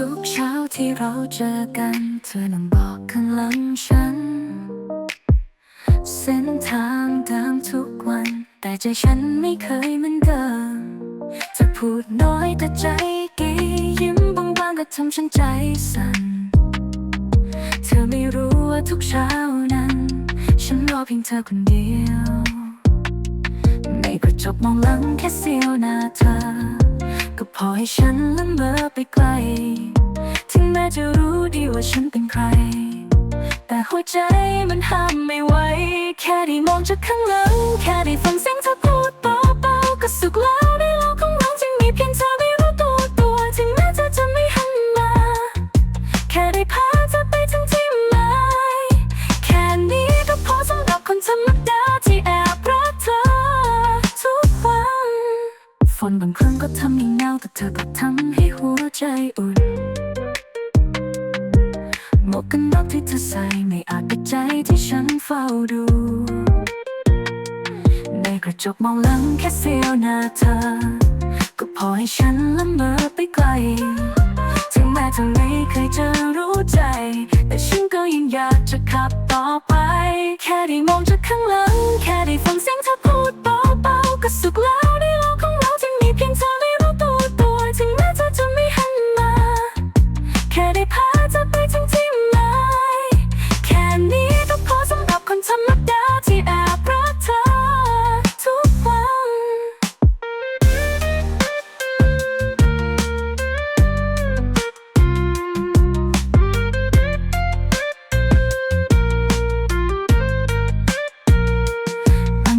ทุกเช้าที่เราเจอกัน เธอนั่งบอกข้างหลังฉัน เส้นทางเดิมทุกวัน แต่ใจฉันไม่เคยเหมือนเดิมจะพูดน้อยแต่ใจเกียิ้มบางๆก็ทำฉันใจสั่น เธอไม่รู้ว่าทุกเช้านั้น ฉันรอเพียงเธอคนเดียว ในกระจกมองหลังแค่เสี้ยวหน้าเธอ ก็พอให้ฉันละเมอไปไกล ถึงแม้จะรู้ดีว่าฉันเป็นใคร แต่หัวใจมันห้ามไม่ไหว แค่ได้มองจากข้างหลัง แค่ได้ฟังเสียงเธอพูดเบาๆก็สุขแล้วในโลกของเราจึงมีเพียงเธอไม่รู้ตัวตัวถึงแม้เธอจะไม่หันมา แค่ได้พาเธอไปทั้งที่หมายแค่นี้ก็พอสำหรับคนธรรมดาาวแต่เธอก็ทำให้หัวใจอุ่น หมวกกันน็อกที่เธอใส่ไม่อาจปิดใจที่ฉันเฝ้าดู ในกระจกมองหลังแค่เสี้ยวหน้าเธอ ก็พอให้ฉันละเมอไปไกล ถึงแม้เธอไม่เคยจะรู้ใจ แต่ฉันก็ยังอยากจะขับต่อไป แค่ได้มองจากข้างหลัง แค่ได้ฟังเสียงเธอ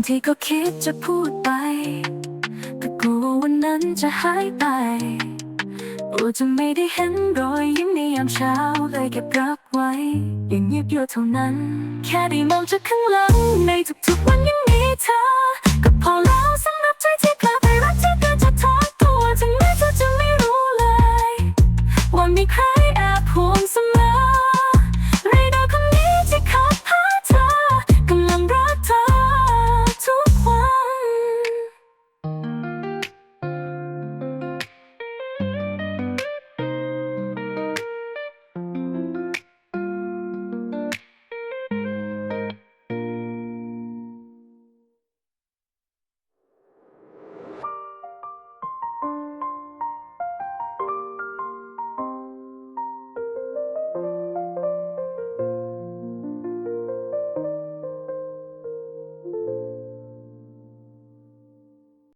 ที่ก็คิดจะพูดไป แต่กลัววันนั้นจะหายไปกลัวจะไม่ได้เห็นรอยยิ้มในยามเช้าเลยเก็บรักไว้ อย่างเงียบอยู่เท่านั้น แค่ได้มองจากข้างหลัง ในทุกๆวันยังมีเธอ ก็พอแล้วสำหรับใจที่เธอไปรักเธอเกินจะท้อตัวถึงแม้เธอจะไม่รู้เลย ว่ามีใคร